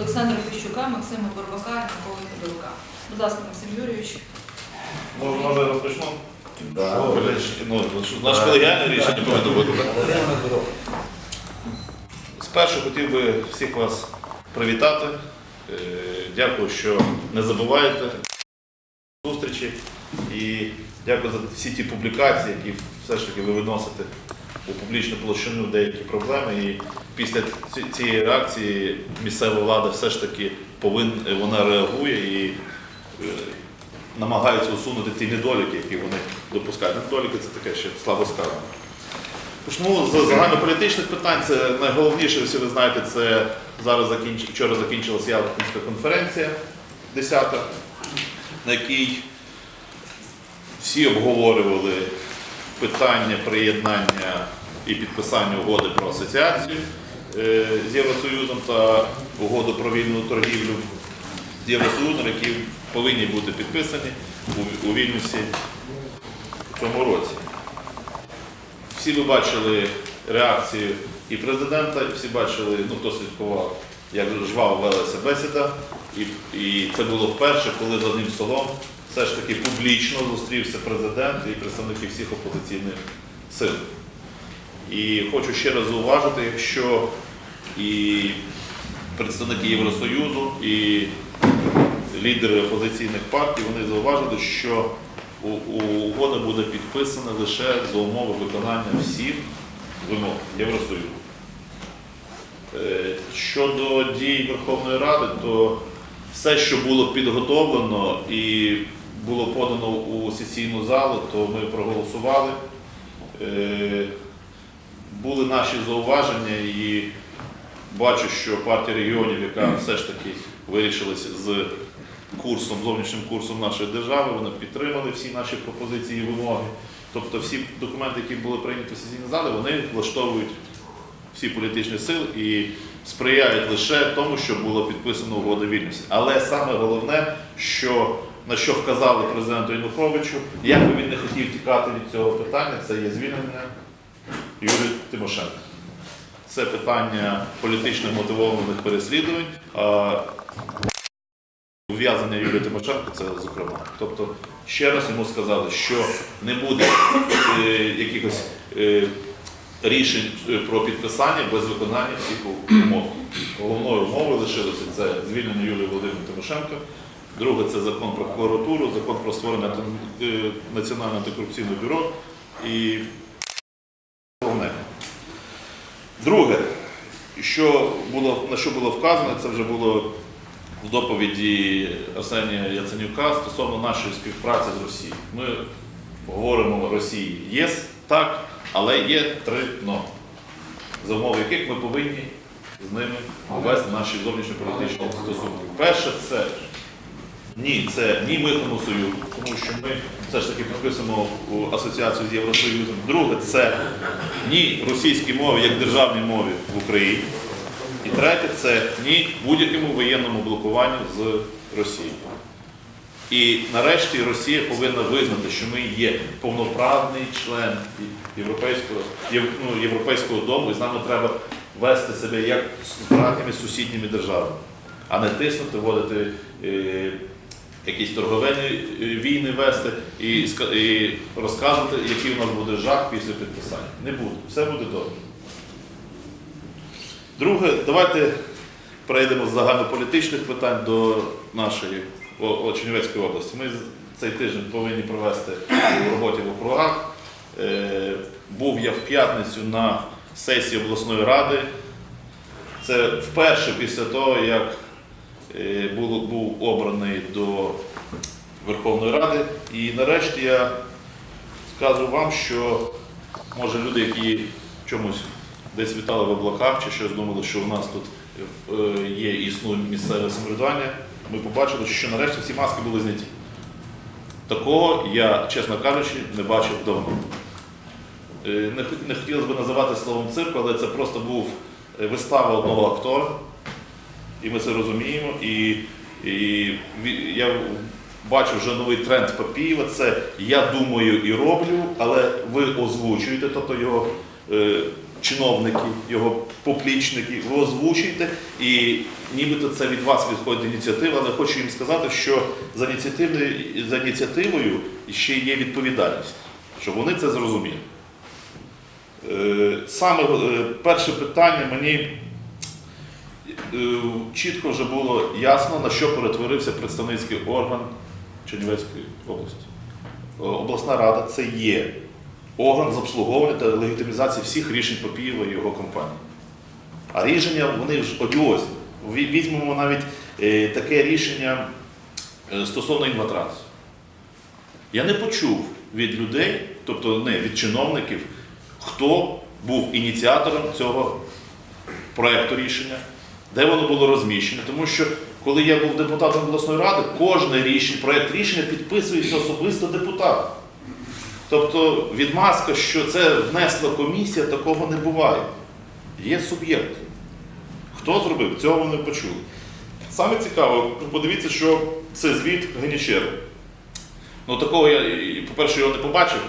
Олександра Фіщука, Максима Борбака і Миколи Федорука. Будь ласка, Максим Юрійович. Може, може розпочну? Да. Що, блядь, ну, наше колегіальне рішення повинно бути. Спершу хотів би всіх вас привітати. Е, Дякую, що не забуваєте зустрічі. І дякую за всі ті публікації, які все ж таки ви виносите у публічну площину деякі проблеми. І після цієї реакції місцева влада все ж таки повинна, вона реагує і е, намагаються усунути ті недоліки, які вони допускають. Недоліки це таке ще слабо сказано. Почну з загальнополітичних питань. Це найголовніше, всі ви знаєте, це зараз закінч... вчора закінчилася Ялтинська конференція 10 на якій всі обговорювали питання приєднання і підписання угоди про асоціацію е, з Євросоюзом та угоду про вільну торгівлю з Євросоюзом, які повинні бути підписані у, Вільнюсі в цьому році. Всі ви бачили реакцію і президента, і всі бачили, ну хто слідкував, як жваво велася бесіда. І, і це було вперше, коли за одним столом все ж таки публічно зустрівся президент і представники всіх опозиційних сил. І хочу ще раз зауважити, якщо і представники Євросоюзу, і лідери опозиційних партій, вони зауважили, що угода буде підписана лише за умови виконання всіх вимог Євросоюзу. Е, Щодо дій Верховної Ради, то все, що було підготовлено і було подано у сесійну залу, то ми проголосували. Е, Були наші зауваження і бачу, що партія регіонів, яка все ж таки вирішилася з курсом, зовнішнім курсом нашої держави, вони підтримали всі наші пропозиції і вимоги. Тобто всі документи, які були прийняті в сесійній залі, вони влаштовують всі політичні сили і сприяють лише тому, щоб було підписано угода вільності. Але саме головне, що на що вказали президенту Януковичу, як би він не хотів тікати від цього питання, це є звільнення Юрія Тимошенка. Це питання політично мотивованих переслідувань. А ув'язнення Юрія Тимошенка це зокрема. Тобто, ще раз йому сказали, що не буде е, якихось е, рішень е, про підписання без виконання всіх умов. Головною умовою лишилося це звільнення Юлії Володимирівни Тимошенко. Друге це закон про прокуратуру, закон про створення е, Національного антикорупційного бюро і головне. Друге, що було, на що було вказано, це вже було в доповіді Арсенія Яценюка стосовно нашої співпраці з Росією. Ми говоримо Росії єс, так, але є три но, за умови яких ми повинні з ними ввести наші зовнішньополітичні стосунки. Перше, це ні, це ні митному союзу, тому що ми все ж таки підписуємо асоціацію з Євросоюзом. Друге, це ні російській мові як державній мові в Україні. І третє це ні будь-якому воєнному блокуванню з Росією. І нарешті Росія повинна визнати, що ми є повноправний член Європейського, Єв- ну, Європейського дому, і з нами треба вести себе як з братніми сусідніми державами, а не тиснути, вводити е, якісь торговельні е, війни вести і, і розказувати, який у нас буде жах після підписання. Не буде. Все буде добре. Друге, давайте перейдемо з загальнополітичних питань до нашої Чернівецької області. Ми цей тиждень повинні провести у роботі в округах. Е, Був я в п'ятницю на сесії обласної ради. Це вперше після того, як був обраний до Верховної Ради. І нарешті я скажу вам, що може люди, які чомусь десь вітали в облаках чи щось думали, що у нас тут е, є існує місцеве самоврядування, ми побачили, що нарешті всі маски були зняті. Такого я, чесно кажучи, не бачив давно. Е, Не, хотілося б називати словом цирк, але це просто був е, вистава одного актора, і ми це розуміємо. І, і я бачу вже новий тренд Папієва. Це я думаю і роблю, але ви озвучуєте, тобто його е, чиновники, його поплічники, ви озвучуєте, і нібито це від вас відходить ініціатива, але хочу їм сказати, що за ініціативною за ініціативою ще є відповідальність, щоб вони це зрозуміли. Е, Саме е, перше питання мені чітко вже було ясно, на що перетворився представницький орган Чернівецької області. Е, Обласна рада це є орган з обслуговування та легітимізації всіх рішень Попієва і його компанії. А рішення вони ж одіозні. Візьмемо навіть е, таке рішення е, стосовно інватрансу. Я не почув від людей, тобто не від чиновників, хто був ініціатором цього проекту рішення, де воно було розміщено. Тому що коли я був депутатом обласної ради, кожне рішення, проект рішення підписується особисто депутатом. Тобто відмазка, що це внесла комісія, такого не буває. Є суб'єкт. Хто зробив? Цього не почули. Саме цікаво, подивіться, що це звіт Генічеру. Ну такого я, по-перше, його не побачив,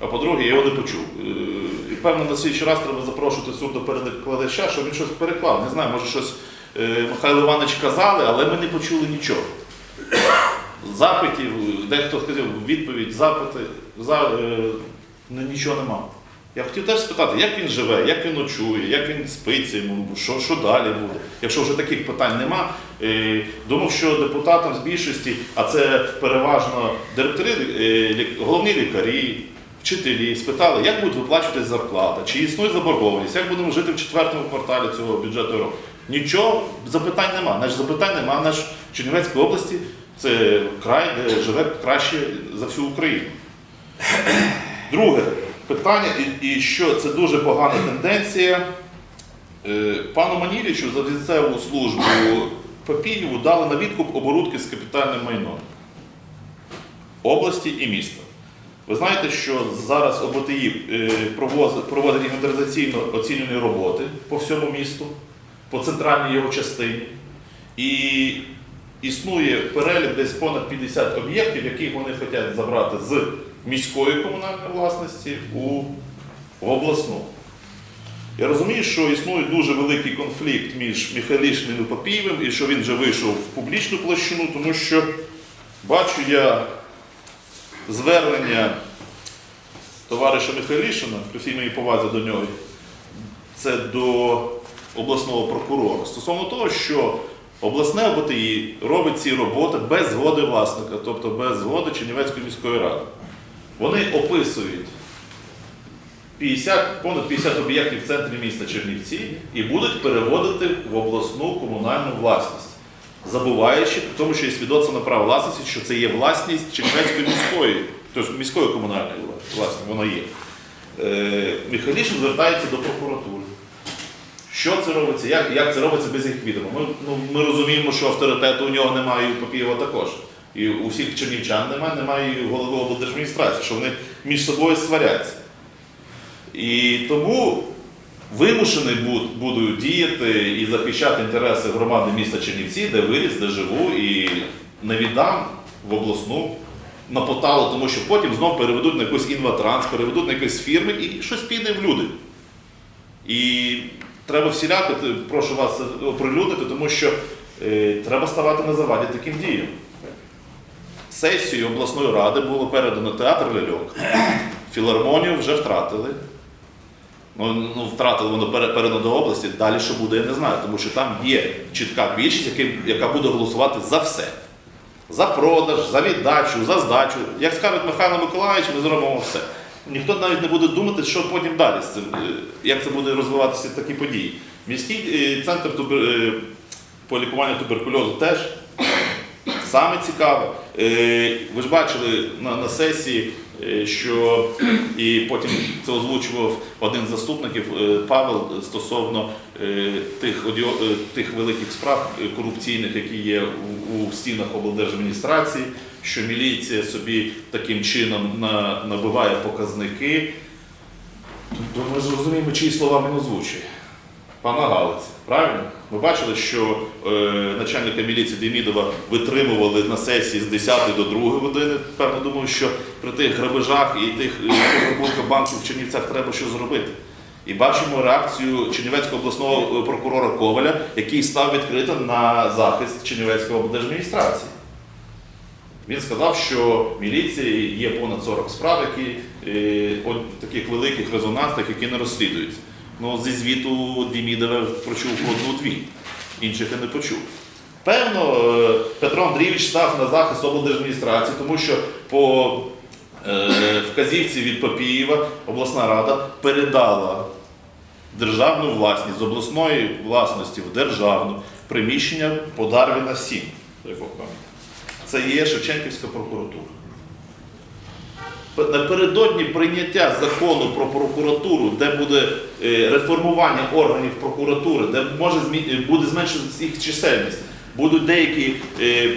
а по-друге, я його не почув. Е, І певно на слідчий раз треба запрошувати перекладача, щоб він щось переклав. Не знаю, може щось е, Михайло Іванович казали, але ми не почули нічого. Запитів, дехто сказав, відповідь, запити, за, е, ну, нічого нема. Я хотів теж спитати, як він живе, як він ночує, як він спиться йому, що, що далі буде. Якщо вже таких питань нема, е, думав, що депутатам з більшості, а це переважно директори, головні лікарі, вчителі, спитали, як будуть виплачуватись зарплата, чи існує заборгованість, як будемо жити в четвертому кварталі цього бюджетного року. Нічого, запитань нема. Наш запитань нема. Наш Чернівецькій області це край, де живе краще за всю Україну. Друге питання, і, і що це дуже погана тенденція. Е, Пану Манілічу за місцеву службу Папієву дали на відкуп оборудки з капітальним майном області і міста. Ви знаєте, що зараз ОБТІ е, проводить інвентаризаційно оцінювані роботи по всьому місту, по центральній його частині. І існує перелік десь понад 50 об'єктів, яких вони хочуть забрати з міської комунальної власності у, обласну. Я розумію, що існує дуже великий конфлікт між Михайлішним і Попієвим, і що він вже вийшов в публічну площину, тому що бачу я звернення товариша Михайлішина, при всій моїй повазі до нього, це до обласного прокурора стосовно того, що обласне ОБТІ робить ці роботи без згоди власника, тобто без згоди Чернівецької міської ради. Вони описують 50, понад 50 об'єктів в центрі міста Чернівці і будуть переводити в обласну комунальну власність, забуваючи при тому, що є свідоцтво на право власності, що це є власність Чернівецької міської, тобто міської комунальної власності, воно є. Е, Михайлішин звертається до прокуратури. Що це робиться? Як, як це робиться без їх відома? Ми, ну, ми розуміємо, що авторитету у нього немає і у Попієва також. І у всіх чернівчан немає, немає і у голови облдержадміністрації, що вони між собою сваряться. І тому вимушений буд- буду діяти і захищати інтереси громади міста Чернівці, де виріс, де живу, і не віддам в обласну на поталу, тому що потім знов переведуть на якийсь інватранс, переведуть на якісь фірми і щось піде в люди. І треба всіляко, прошу вас оприлюднити, тому що е, треба ставати на заваді таким діям. Сесію обласної ради було передано театр ляльок. Філармонію вже втратили. Ну, ну, втратили воно пере- передано до області. Далі що буде, я не знаю, тому що там є чітка більшість, яка- буде голосувати за все. За продаж, за віддачу, за здачу. Як скаже Михайло Миколаївич, ми зробимо все. Ніхто навіть не буде думати, що потім далі з цим, е, як це буде розвиватися такі події. Міський е, центр тубер... е, по лікуванню туберкульозу теж Саме цікаве, ви ж бачили на, на сесії, що і потім це озвучував один з заступників е, Павел стосовно е, тих, одіо- е, тих великих справ е, корупційних, які є у, стінах облдержадміністрації, що міліція собі таким чином на, набиває показники. То ми ж розуміємо, чиї слова він озвучує. Пана Галиці, правильно? Ви бачили, що е, начальника міліції Демідова витримували на сесії з 10 до 2 години. Певно, думаю, що при тих грабежах і тих е, банків в Чернівцях треба щось зробити. І бачимо реакцію Чернівецького обласного е, прокурора Коваля, який став відкрито на захист Чернівецької облдержадміністрації. Він сказав, що в міліції є понад 40 справ, які е, таких великих резонансних, які не розслідуються. Ну, зі звіту Дімідова прочув одну-дві, інших я не почув. Певно, е, Петро Андрійович став на захист облдержадміністрації, тому що по е, вказівці від Папієва обласна рада передала державну власність з обласної власності в державну приміщення по Дарвіна 7. Це є Шевченківська прокуратура. Напередодні прийняття закону про прокуратуру, де буде е, реформування органів прокуратури, де може е, буде зменшитися їх чисельність, будуть деякі е,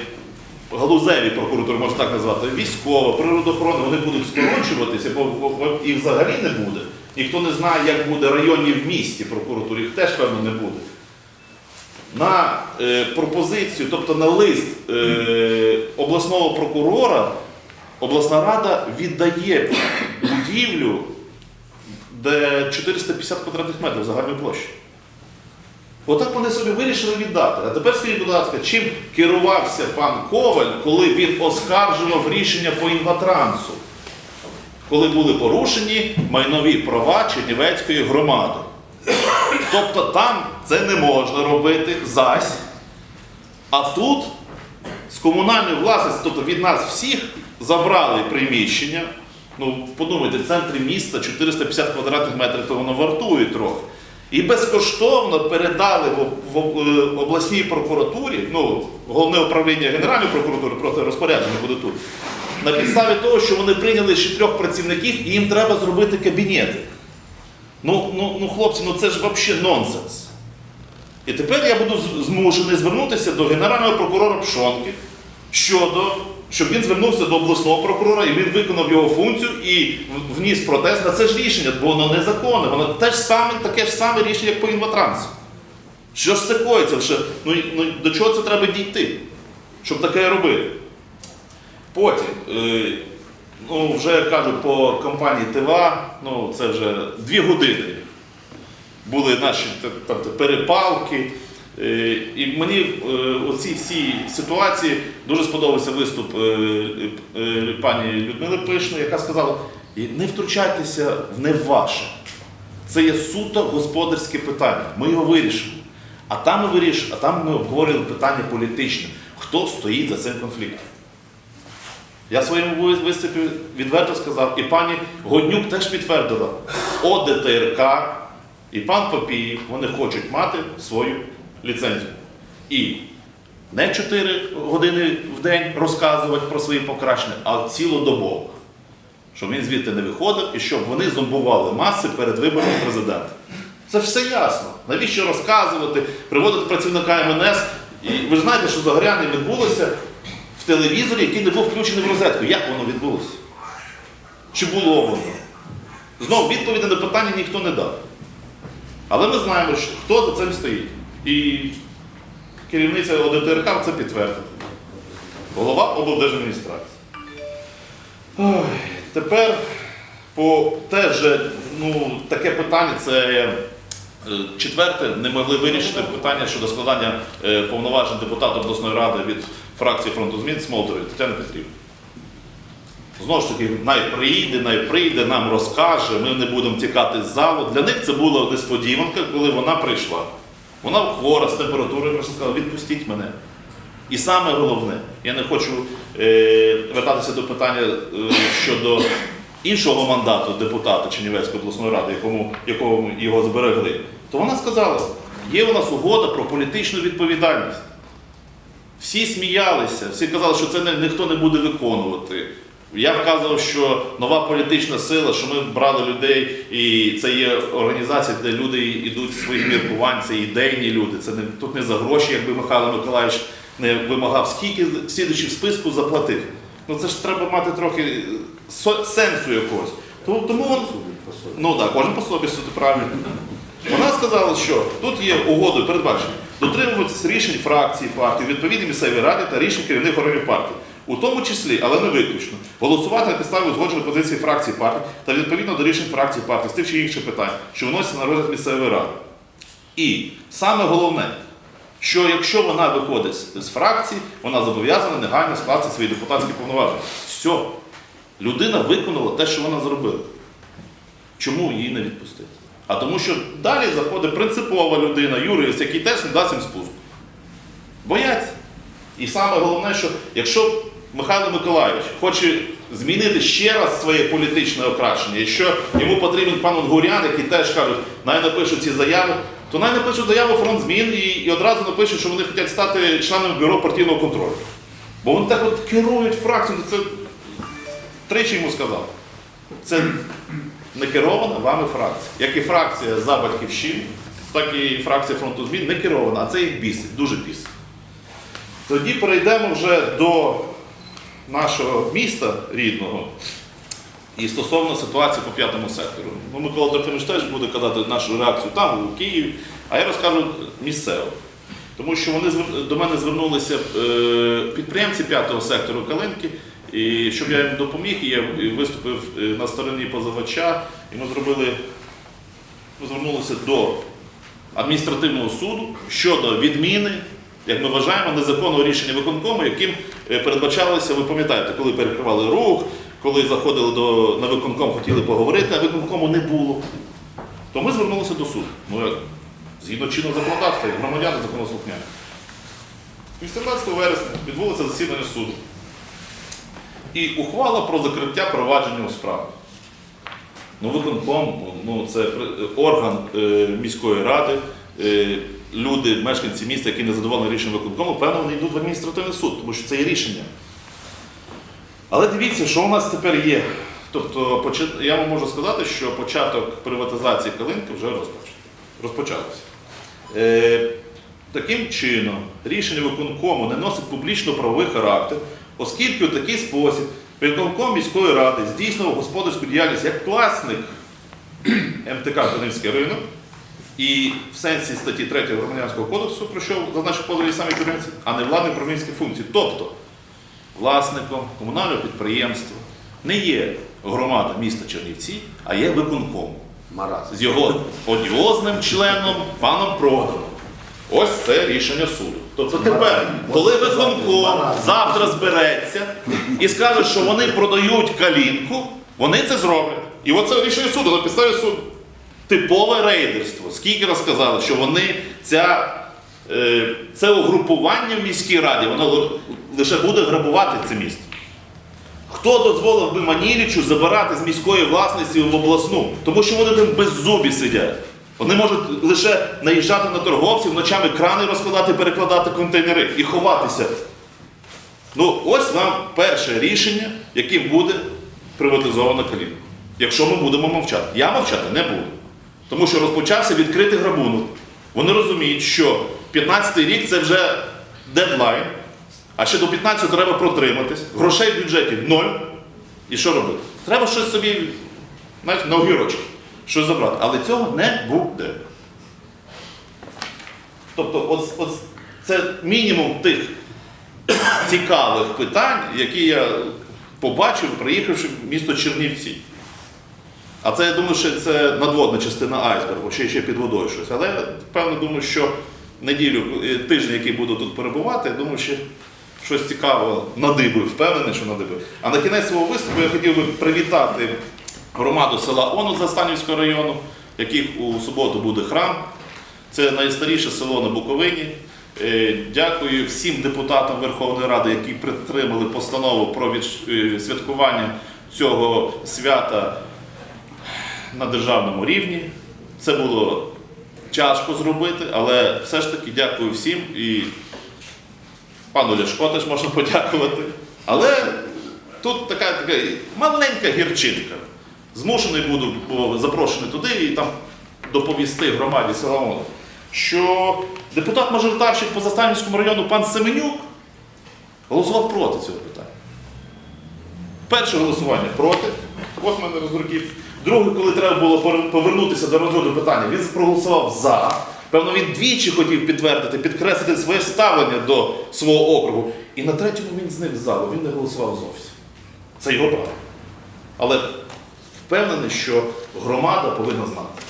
галузеві прокуратури, можна так назвати, військова, природоохорона, вони будуть скорочуватися, бо, їх взагалі не буде. Ніхто не знає, як буде районні в місті прокуратури, їх теж певно не буде. На пропозицію, тобто на лист обласного прокурора, обласна рада віддає будівлю, де 450 квадратних метрів загальної площі. Отак вони собі вирішили віддати. А тепер скажіть, будь ласка, чим керувався пан Коваль, коли він оскаржував рішення по інватрансу, коли були порушені майнові права Чернівецької громади. Тобто там це не можна робити зась. А тут з комунальної власності, тобто від нас всіх, забрали приміщення. Ну, подумайте, в центрі міста 450 квадратних метрів, то воно вартує трохи. І безкоштовно передали в, е, обласній прокуратурі, ну, головне управління Генеральної прокуратури, просто розпорядження буде тут. На підставі того, що вони прийняли ще трьох працівників, і їм треба зробити кабінети. Ну, ну, ну хлопці, ну це ж взагалі нонсенс. І тепер я буду змушений звернутися до генерального прокурора Пшонки щодо, щоб він звернувся до обласного прокурора і він виконав його функцію і вніс протест на це ж рішення, бо воно незаконне, воно те ж саме, таке ж саме рішення, як по інватрансу. Що ж це коїться? Що, ну, ну, до чого це треба дійти, щоб таке робити? Потім, е, ну, вже кажу, по компанії ТВА, ну це вже дві години були наші т- тобто, перепалки. Е, І мені е, оці всі ситуації дуже сподобався виступ е, пані Людмили Пишної, яка сказала: не втручайтеся в не ваше. Це є суто господарське питання. Ми його вирішимо. А там ми вирішимо, а там ми обговорювали питання політичне. Хто стоїть за цим конфліктом? Я в своєму виступі відверто сказав, і пані Годнюк теж підтвердила, ОДТРК і пан Попіїв, вони хочуть мати свою ліцензію. І не 4 години в день розказувати про свої покращення, а цілодобово. Щоб він звідти не виходив і щоб вони зомбували маси перед виборами президента. Це все ясно. Навіщо розказувати, приводити працівника МНС? І ви ж знаєте, що Загоряне відбулося в телевізорі, який не був включений в розетку. Як воно відбулося? Чи було воно? Знову відповіді на питання ніхто не дав. Але ми знаємо, хто за цим стоїть. І керівниця ОДТРК це підтвердила. Голова облдержадміністрації. Тепер по теж ну, таке питання це е, четверте, не могли вирішити питання щодо складання е, повноважень депутата обласної ради від фракції фронту змін Смолтової Тетяни Петрівни. Знову ж таки, най прийде, най прийде, нам розкаже, ми не будемо тікати з залу. Для них це була несподіванка, коли вона прийшла. Вона хвора з температурою, просто сказала, відпустіть мене. І саме головне, я не хочу е, вертатися до питання е, щодо іншого мандату депутата Чернівецької обласної ради, якому, якому його зберегли. То вона сказала, є у нас угода про політичну відповідальність. Всі сміялися, всі казали, що це не, ніхто не буде виконувати. Я вказував, що нова політична сила, що ми брали людей, і це є організація, де люди йдуть зі своїх міркувань, це ідейні люди. Це не тут не за гроші, якби Михайло Миколаївич не вимагав, скільки слідуючи в списку заплатив. Ну це ж треба мати трохи е, сенсу якогось. Тому, тому ну так, кожен по собі суди правильно. Вона сказала, що тут є угодою передбачено дотримуватися рішень фракції партії, відповідні місцеві ради та рішень керівних органів партії. У тому числі, але не виключно, голосувати на підставі узгодженої позиції фракції партії та відповідно до рішень фракції партії з тих чи інших питань, що вносяться на розгляд місцевої ради. І саме головне, що якщо вона виходить з, фракції, вона зобов'язана негайно скласти свої депутатські повноваження. Все. Людина виконала те, що вона зробила. Чому її не відпустити? А тому, що далі заходить принципова людина, юрист, який теж не дасть їм спуску. Бояться. І саме головне, що якщо Михайло Миколайович хоче змінити ще раз своє політичне окрашення, якщо йому потрібен пан Онгурян, який теж кажуть, най напишуть ці заяви, то най напишуть заяву фронт змін і, і одразу напишуть, що вони хочуть стати членами бюро партійного контролю. Бо вони так от керують фракцією, це тричі йому сказав. Це не керована вами фракція. Як і фракція за батьківщину, так і фракція фронту змін не керована, а це їх бісить, дуже бісить. Тоді перейдемо вже до нашого міста рідного і стосовно ситуації по п'ятому сектору. Ну, Микола Трохимович теж буде казати нашу реакцію там, у Києві, а я розкажу місцево. Тому що вони до мене звернулися е, підприємці п'ятого сектору Калинки, і щоб я їм допоміг, я виступив е, на стороні позивача, і ми зробили, ми звернулися до адміністративного суду щодо відміни, як ми вважаємо, незаконного рішення виконкому, яким е, передбачалося, ви пам'ятаєте, коли перекривали рух, коли заходили до, на виконком, хотіли поговорити, а виконкому не було. То ми звернулися до суду. Ми, згідно чинного законодавства, як громадяни законослухняні. 18 вересня відбулося засідання суду. І ухвала про закриття провадження у справі. Ну, виконком, ну, це орган е, міської ради, е, люди, мешканці міста, які не задоволені рішенням виконкому, певно, вони йдуть в адміністративний суд, тому що це є рішення. Але дивіться, що у нас тепер є. Тобто, я вам можу сказати, що початок приватизації Калинки вже розпочався. Е, таким чином, рішення виконкому не носить публічно-правовий характер, оскільки у такий спосіб виконком міської ради здійснював господарську діяльність як власник МТК Калинський ринок, і в сенсі статті 3 Громадянського кодексу, про що зазначив позові самі підприємці, а не владні управлінські функції. Тобто власником комунального підприємства не є громада міста Чернівці, а є виконком Мараз. з його одіозним членом паном Проданом. Ось це рішення суду. Тобто тепер, коли виконком завтра збереться і скаже, що вони продають калінку, вони це зроблять. І оце рішення суду на підставі суду. Типове рейдерство. Скільки раз сказали, що вони ця, е, це угрупування в міській раді, воно лише буде грабувати це місто. Хто дозволив би Манілічу забирати з міської власності в обласну? Тому що вони там без зубі сидять. Вони можуть лише наїжджати на торговців, ночами крани розкладати, перекладати контейнери і ховатися. Ну, ось вам перше рішення, яким буде приватизована каліна. Якщо ми будемо мовчати. Я мовчати не буду. Тому що розпочався відкритий грабунок. Вони розуміють, що 15-й рік це вже дедлайн, а ще до 15-го треба протриматись. Грошей в бюджеті ноль. І що робити? Треба щось собі знаєте, на огірочки, щось забрати. Але цього не буде. Тобто, от, от це мінімум тих цікавих питань, які я побачив, приїхавши в місто Чернівці. А це я думаю, що це надводна частина айсбергу, ще, ще під водою щось. Але я певно думаю, що неділю, е, тиждень, який буду тут перебувати, я думаю, що щось цікаве надибую, впевнений, що надибую. А на кінець свого виступу я хотів би привітати громаду села Ону Застанівського району, яких у суботу буде храм. Це найстаріше село на Буковині. Е, Дякую всім депутатам Верховної Ради, які підтримали постанову про е, святкування цього свята на державному рівні. Це було тяжко зробити, але все ж таки дякую всім і пану Ляшко теж можна подякувати. Але тут така, така маленька гірчинка. Змушений буду запрошений туди і там доповісти громаді села Оно, що депутат-мажоритарщик по Заставницькому району пан Семенюк голосував проти цього питання. Перше голосування проти, ось мене розруків. Друге, коли треба було повернутися до розгляду питання, він проголосував за. Певно, він двічі хотів підтвердити, підкреслити своє ставлення до свого округу. І на третьому він зник з залу, він не голосував зовсім. Це його право. Але впевнений, що громада повинна знати,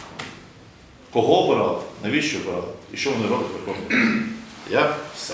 кого обирали, навіщо обирали і що вони роблять в Верховній Я все.